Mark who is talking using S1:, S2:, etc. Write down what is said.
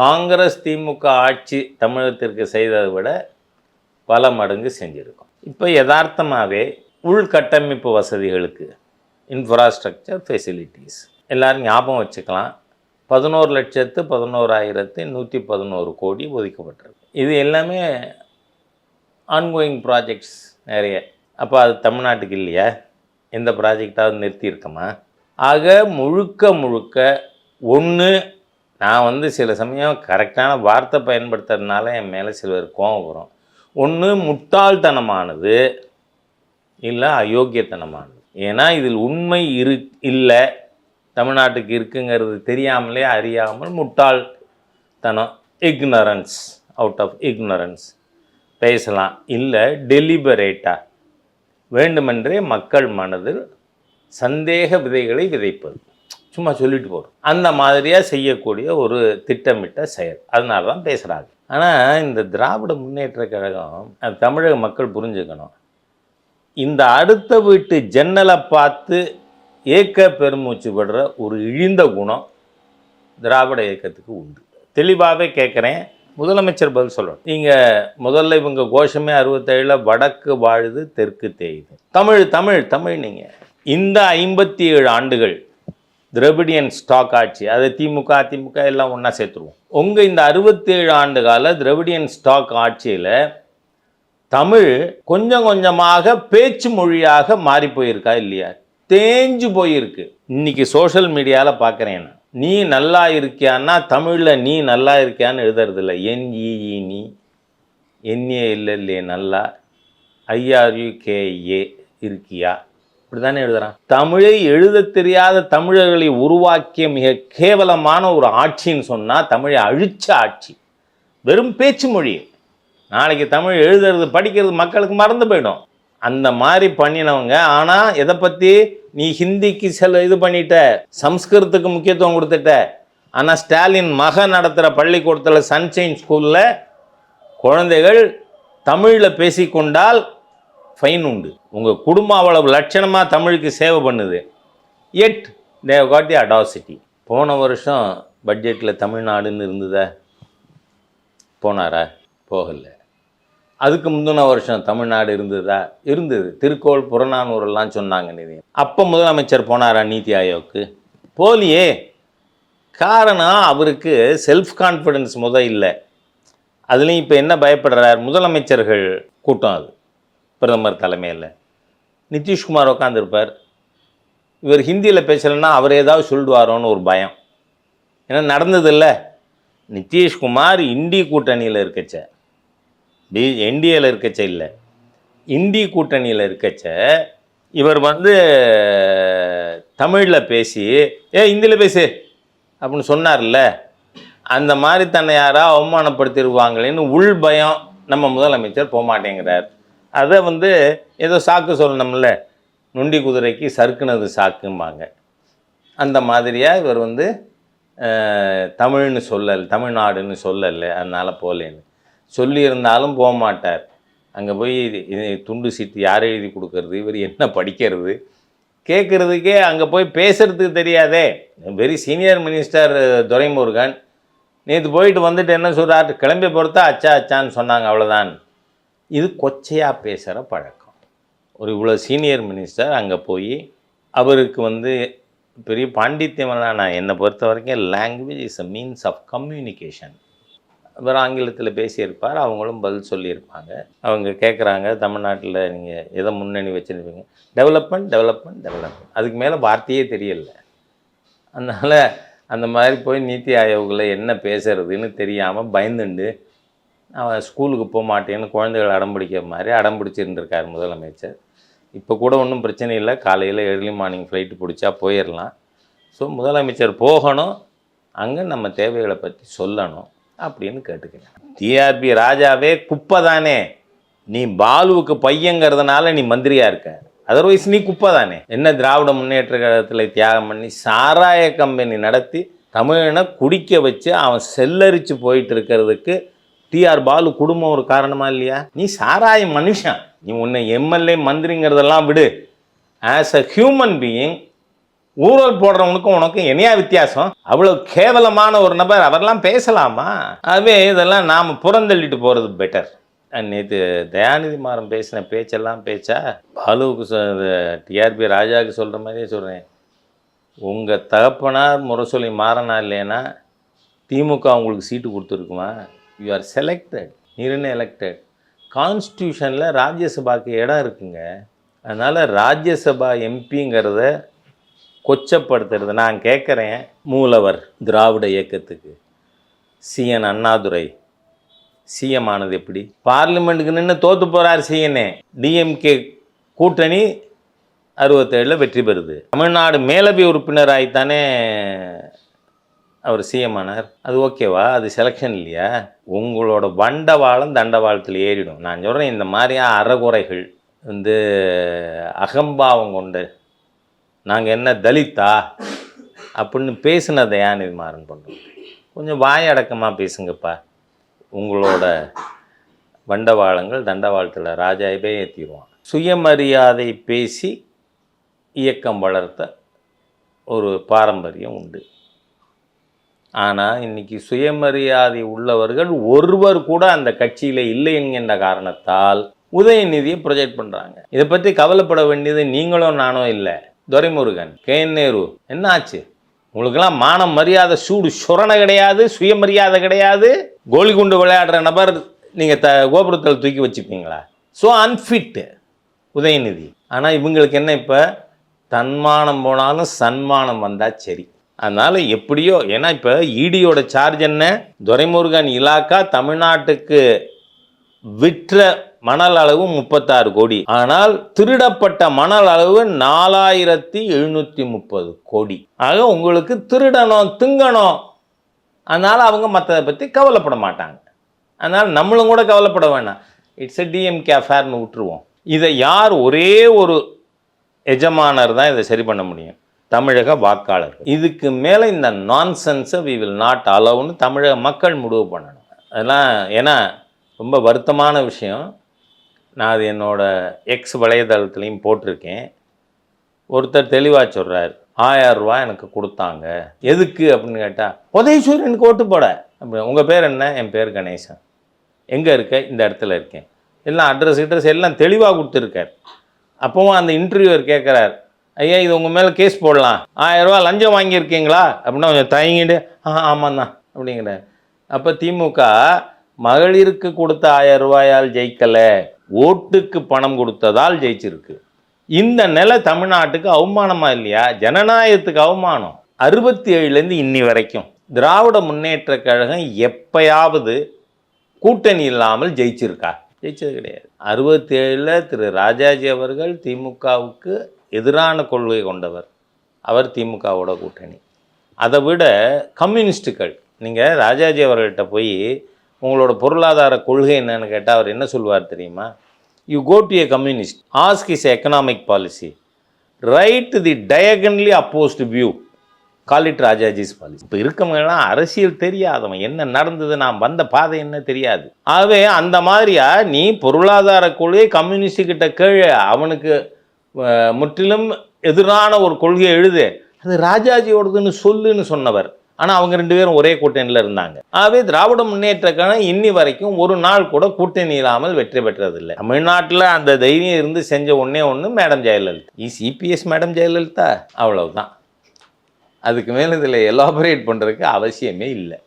S1: காங்கிரஸ் திமுக ஆட்சி தமிழகத்திற்கு செய்ததை விட பல மடங்கு செஞ்சுருக்கோம். இப்போ யதார்த்தமாகவே உள்கட்டமைப்பு வசதிகளுக்கு இன்ஃப்ராஸ்ட்ரக்சர் ஃபெசிலிட்டிஸ் எல்லோரும் ஞாபகம் வச்சுக்கலாம். பதினோரு லட்சத்து பதினோராயிரத்து நூற்றி பதினோரு கோடி ஒதுக்கப்பட்டிருக்கு. இது எல்லாமே ஆன்கோயிங் ப்ராஜெக்ட்ஸ் நிறைய. அப்போ அது தமிழ்நாட்டுக்கு இல்லையா? எந்த ப்ராஜெக்டாவது நிறுத்தியிருக்கோமா? ஆக முழுக்க முழுக்க ஒன்று நான் வந்து சில சமயம் கரெக்டான வார்த்தை பயன்படுத்துறதுனால என் மேலே சிலர் கோபம் வரும். ஒன்று முட்டாள்தனமானது இல்லை அயோக்கியத்தனமானது. ஏன்னா இதில் உண்மை இரு இல்லை. தமிழ்நாட்டுக்கு இருக்குங்கிறது தெரியாமலே அறியாமல் முட்டாள்தனம் இக்னரன்ஸ் அவுட் ஆஃப் இக்னரன்ஸ் பேசலாம். இல்லை டெலிபரேட்டாக வேண்டுமென்றே மக்கள் மனதில் சந்தேக விதைகளை விதைப்பது. சும்மா சொல்லிட்டு போகிறோம் அந்த மாதிரியாக செய்யக்கூடிய ஒரு திட்டமிட்ட செயல். அதனால தான் பேசுகிறாங்க ஆனால் இந்த திராவிட முன்னேற்ற கழகம் அது தமிழக மக்கள் புரிஞ்சுக்கணும். இந்த அடுத்த வீட்டு ஜன்னலை பார்த்து ஏக்க பெருமூச்சு படுற ஒரு இழிந்த குணம் திராவிட இயக்கத்துக்கு உண்டு. தெளிவாகவே கேட்குறேன் முதலமைச்சர் பதில் சொல்லணும். நீங்கள் முதல்ல இவங்க கோஷமே அறுபத்தேழில் வடக்கு வாழுது தெற்கு தேயுது தமிழ் தமிழ் தமிழ் நீங்கள் இந்த ஐம்பத்தி ஏழு ஆண்டுகள் திரவிடியன் ஸ்டாக் ஆட்சி அதை திமுக அதிமுக எல்லாம் ஒன்றா சேர்த்துருவோம். உங்கள் இந்த அறுபத்தேழு ஆண்டு கால திரவிடியன் ஸ்டாக் ஆட்சியில் தமிழ் கொஞ்சம் கொஞ்சமாக பேச்சு மொழியாக மாறி போயிருக்கா இல்லையா? தேஞ்சு போயிருக்கு. இன்னைக்கு சோஷியல் மீடியாவில் பார்க்குறேன் நான். நீ நல்லா இருக்கியான்னா தமிழில் நீ நல்லா இருக்கியான்னு எழுதுறதில்ல. என்இஇ நீ. என்ஏ இல்லை இல்லையே நல்லா. ஐஆர்யூகேஏ இருக்கியா? இப்படி தானே எழுதுறான். தமிழை எழுத தெரியாத தமிழர்களை உருவாக்கிய மிக கேவலமான ஒரு ஆட்சின்னு சொன்னால் தமிழை அழிச்ச ஆட்சி. வெறும் பேச்சு மொழி. நாளைக்கு தமிழ் எழுதுறது படிக்கிறது மக்களுக்கு மறந்து போயிடும். அந்த மாதிரி பண்ணினவங்க. ஆனால் எதை பற்றி நீ ஹிந்திக்கு சில இது பண்ணிட்ட சம்ஸ்கிருதத்துக்கு முக்கியத்துவம் கொடுத்துட்ட. ஆனால் ஸ்டாலின் மகன் நடத்துகிற பள்ளிக்கூடத்தில் சன்ஷைன் ஸ்கூலில் குழந்தைகள் தமிழில் பேசிக்கொண்டால் ஃபைன் உண்டு. உங்கள் குடும்பம் அவ்வளவு லட்சணமாக தமிழுக்கு சேவை பண்ணுது. And they've got the audacity போன வருஷம் பட்ஜெட்டில் தமிழ்நாடுன்னு இருந்ததா? போனாரா? போகலை. அதுக்கு முந்தின வருஷம் தமிழ்நாடு இருந்ததா? இருந்தது. திருக்கோள் புறநானூரெல்லாம் சொன்னாங்க நிதி. அப்போ முதலமைச்சர் போனாரா நீதி ஆயோக்கு? போலியே. காரணம் அவருக்கு செல்ஃப் கான்ஃபிடென்ஸ் முத இல்லை. அதுலேயும் இப்போ என்ன பயப்படுறார்? முதலமைச்சர்கள் கூட்டம் அது. பிரதமர் தலைமையில். நிதிஷ்குமார் உட்காந்துருப்பார் இவர் ஹிந்தியில் பேசலைன்னா அவர் ஏதாவது சொல்லிடுவாரோன்னு ஒரு பயம். ஏன்னா நடந்ததில்ல. நிதிஷ்குமார் இந்தி கூட்டணியில் இருக்கச்ச. டி என்டிஏல இருக்கச்ச இல்லை. இந்தி கூட்டணியில் இருக்கச்ச இவர் வந்து தமிழில் பேசி ஏ இந்தியில் பேசு அப்படின்னு சொன்னார்ல. அந்த மாதிரி தன்னை யாராவது அவமானப்படுத்திடுவாங்களேன்னு உள் பயம் நம்ம முதலமைச்சர் போக மாட்டேங்கிறார் அதை வந்து ஏதோ சாக்கு சொல்லணும்ல? நொண்டி குதிரைக்கு சறுக்குனது சாக்கும்பாங்க. அந்த மாதிரியாக இவர் வந்து தமிழ்னு சொல்லல் தமிழ்நாடுன்னு சொல்லலை அதனால் போகலேன்னு சொல்லியிருந்தாலும் போக மாட்டார் அங்கே போய் இது- இது துண்டு சீட்டு யார் எழுதி கொடுக்கறது? இவர் என்ன படிக்கிறது? கேட்குறதுக்கே அங்கே போய் பேசுகிறதுக்கு தெரியாதே. Very senior minister Duraimurugan. நேற்று போயிட்டு வந்துட்டு என்ன சொல்கிறார் கிளம்பி பொறுத்தா அச்சா அச்சான்னு சொன்னாங்க அவ்வளோதான் இது கொச்சையாக பேசுகிற பழக்கம். ஒரு இவ்வளோ சீனியர் மினிஸ்டர் அங்கே போய் அவருக்கு வந்து பெரிய பாண்டித்யமெல்லாம் நான் என்னை பொறுத்த வரைக்கும் language is a means of communication அவர் ஆங்கிலத்தில் பேசியிருப்பார் அவங்களும் பதில் சொல்லியிருப்பாங்க. அவங்க கேட்குறாங்க தமிழ்நாட்டில் நீங்கள் எதை முன்னணி வச்சுருப்பீங்க? டெவலப்மெண்ட் டெவலப்மெண்ட் டெவலப்மெண்ட் அதுக்கு மேலே வார்த்தையே தெரியல. அதனால் அந்த மாதிரி போய் நீத்தி ஆயோகில் என்ன பேசுகிறதுன்னு தெரியாமல் பயந்துண்டு அவன் ஸ்கூலுக்கு போக மாட்டேன்னு குழந்தைகள் அடம் பிடிக்கிற மாதிரி அடம் பிடிச்சிருந்துருக்கார் முதலமைச்சர். இப்போ கூட ஒன்றும் பிரச்சனை இல்லை. காலையில் ஏர்லி மார்னிங் ஃப்ளைட்டு பிடிச்சா போயிடலாம். ஸோ முதலமைச்சர் போகணும். அங்கே நம்ம தேவைகளை பற்றி சொல்லணும் அப்படின்னு கேட்டுக்கிறேன். டிஆர்பி ராஜாவே குப்பை தானே. நீ பாலுவுக்கு பையங்கிறதுனால நீ மந்திரியாக இருக்க. அதர்வைஸ் நீ குப்பை தானே. என்ன திராவிட முன்னேற்ற கழகத்தில் தியாகம் பண்ணி சாராய கம்பெனி நடத்தி தமிழனை குடிக்க வச்சு அவன் செல்லரித்து போயிட்டு இருக்கிறதுக்கு டிஆர் பாலு குடும்பம் ஒரு காரணமா இல்லையா? நீ சாராய மனுஷன். நீ உன்னை எம்எல்ஏ மந்திரிங்கிறதெல்லாம் விடு. ஆஸ் அ ஹியூமன் பீயிங் ஊழல் போடுறவனுக்கும் உனக்கும் என்னையா வித்தியாசம்? அவ்வளோ கேவலமான ஒரு நபர் அவரெல்லாம் பேசலாமா? அதுவே இதெல்லாம் நாம் புறந்தள்ளிட்டு போகிறது பெட்டர் நேற்று தயாநிதி மாறன் பேசின பேச்செல்லாம் பேச்சா? பாலுவுக்கு டிஆர்பி ராஜாவுக்கு சொல்கிற மாதிரியே சொல்கிறேன் உங்கள் தகப்பனார் முரசொலி மாறனா இல்லைன்னா திமுக உங்களுக்கு சீட்டு கொடுத்துருக்குமா? யூ ஆர் செலக்டட் நீருன்னு எலெக்டட் கான்ஸ்டியூஷனில் ராஜ்யசபாக்கு இடம் இருக்குங்க. அதனால் ராஜ்யசபா எம்பிங்கிறத கொச்சப்படுத்துறது. நான் கேட்குறேன் மூலவர் திராவிட இயக்கத்துக்கு. சிஎன் அண்ணாதுரை. சிஎம் ஆனது எப்படி? பார்லிமெண்ட்டுக்கு நின்று தோற்று போகிறார் சிஎன்ஏ டிஎம்கே கூட்டணி அறுபத்தேழில் வெற்றி பெறுது. தமிழ்நாடு மேலவை உறுப்பினராகித்தானே அவர் சிஎம் ஆனார். அது ஓகேவா அது செலெக்ஷன் இல்லையா? உங்களோட வண்டவாளம் தண்டவாளத்தில் ஏறிடும். நான் சொல்கிறேன் இந்த மாதிரியாக அறகுறைகள் வந்து அகம்பாவம் கொண்டு நாங்கள் என்ன தலித்தா? அப்படின்னு பேசுனதை ஏன் இது மாறன் பண்ணுறோம் கொஞ்சம் வாயடக்கமாக பேசுங்கப்பா. உங்களோட வண்டவாளங்கள் தண்டவாளத்தில் ராஜாவே ஏற்றிடுவான் சுயமரியாதை பேசி இயக்கம் வளர்த்த ஒரு பாரம்பரியம் உண்டு. ஆனால் இன்னைக்கு சுயமரியாதை உள்ளவர்கள் ஒருவர் கூட அந்த கட்சியில் இல்லை என்கின்ற காரணத்தால் உதயநிதியை ப்ரொஜெக்ட் பண்ணுறாங்க இதை பற்றி கவலைப்பட வேண்டியது நீங்களும் நானும் இல்லை. துரைமுருகன் கே. என். நேரு என்ன ஆச்சு உங்களுக்கெல்லாம் மானம் மரியாதை சூடு சுரணை கிடையாது சுயமரியாதை கிடையாது. கோலி குண்டு விளையாடுற நபர் நீங்கள் த கோபுரத்தில் தூக்கி வச்சுப்பீங்களா? So unfit Udhayanidhi. ஆனால் இவங்களுக்கு என்ன இப்போ? தன்மானம் போனாலும் சன்மானம் வந்தால் சரி. அதனால் எப்படியோ ஏன்னா இப்போ இடியோட சார்ஜ் என்ன? துரைமுருகன் இலாக்கா தமிழ்நாட்டுக்கு விற்ற மணல் அளவு முப்பத்தாறு கோடி. ஆனால் திருடப்பட்ட மணல் அளவு நாலாயிரத்தி எழுநூற்றி முப்பது கோடி. ஆக உங்களுக்கு திருடணும் திங்கணும். அதனால் அவங்க மற்றதை பற்றி கவலைப்பட மாட்டாங்க. அதனால் நம்மளும் கூட கவலைப்பட வேணாம். இட்ஸ் எ டிஎம்கே அஃபேர்னு விட்டுருவோம். இதை யார் ஒரே ஒரு எஜமானர் தான் இதை சரி பண்ண முடியும். தமிழக வாக்காளர்கள். இதுக்கு மேலே இந்த நான்சென்ஸை வி வில் நாட் அலவுன்னு தமிழக மக்கள் முடிவு பண்ணணும். அதெல்லாம் ஏன்னா ரொம்ப வருத்தமான விஷயம். நான் அது என்னோடய எக்ஸ் வலைதளத்துலேயும் போட்டிருக்கேன். ஒருத்தர் தெளிவாக சொல்கிறார் ஆயிரம் எனக்கு கொடுத்தாங்க. எதுக்கு அப்படின்னு கேட்டால் உதயசூரியனுக்கு ஓட்டு போட. அப்படி உங்கள் பேர் என்ன? என் பேர் கணேசன். எங்கே இருக்க? இந்த இடத்துல இருக்கேன். எல்லாம் அட்ரஸ் அட்ரஸ் எல்லாம் தெளிவாக கொடுத்துருக்கார். அப்போவும் அந்த இன்டர்வியூவர் கேட்குறார் ஐயா இது உங்கள் மேலே கேஸ் போடலாம். ஆயிரம் லஞ்சம் வாங்கியிருக்கீங்களா? அப்படின்னா கொஞ்சம் தயங்கிட்டு ஆ ஆமாம் தான் அப்போ திமுக மகளிருக்கு கொடுத்த ஆயிரம் ரூபாயால் ஜெயிக்கலை ஓட்டுக்கு பணம் கொடுத்ததால் ஜெயிச்சிருக்கு. இந்த நிலை தமிழ்நாட்டுக்கு அவமானமா இல்லையா? ஜனநாயகத்துக்கு அவமானம். அறுபத்தி ஏழுலேருந்து இன்னி வரைக்கும் திராவிட முன்னேற்ற கழகம் எப்பயாவது கூட்டணி இல்லாமல் ஜெயிச்சிருக்கா? ஜெயிச்சது கிடையாது. அறுபத்தி ஏழில் திரு. ராஜாஜி அவர்கள் திமுகவுக்கு எதிரான கொள்கை கொண்டவர். அவர் திமுகவோட கூட்டணி. அதை விட கம்யூனிஸ்ட்டுகள் நீங்கள் ராஜாஜி அவர்கள்ட்ட போய் உங்களோட பொருளாதார கொள்கை என்னன்னு கேட்டால் அவர் என்ன சொல்வார் தெரியுமா? You go to a communist ask is economic policy right the diagonally opposed view called Rajaji's policy இப்போ இருக்கவங்கலாம் அரசியல் தெரியாதவன். என்ன நடந்தது நான் வந்த பாதை என்ன தெரியாது. ஆகவே அந்த மாதிரியா நீ பொருளாதார கொள்கை கம்யூனிஸ்ட் கிட்ட கீழே அவனுக்கு முற்றிலும் எதிரான ஒரு கொள்கையை எழுது அது ராஜாஜியோடதுன்னு சொல்லுன்னு சொன்னவர். ஆனால் அவங்க ரெண்டு பேரும் ஒரே கூட்டணியில் இருந்தாங்க. ஆகவே திராவிட முன்னேற்ற கழகம் இன்னி வரைக்கும் ஒரு நாள் கூட கூட்டணி இல்லாமல் வெற்றி பெற்றதில்லை. தமிழ்நாட்டில் அந்த தைரியம் இருந்து செஞ்ச ஒன்றே ஒன்று மேடம் ஜெயலலிதா. இ சிபிஎஸ் மேடம் ஜெயலலிதா. அவ்வளவுதான். அதுக்கு மேலே இதில் எலாபரேட் பண்ணுறதுக்கு அவசியமே இல்லை.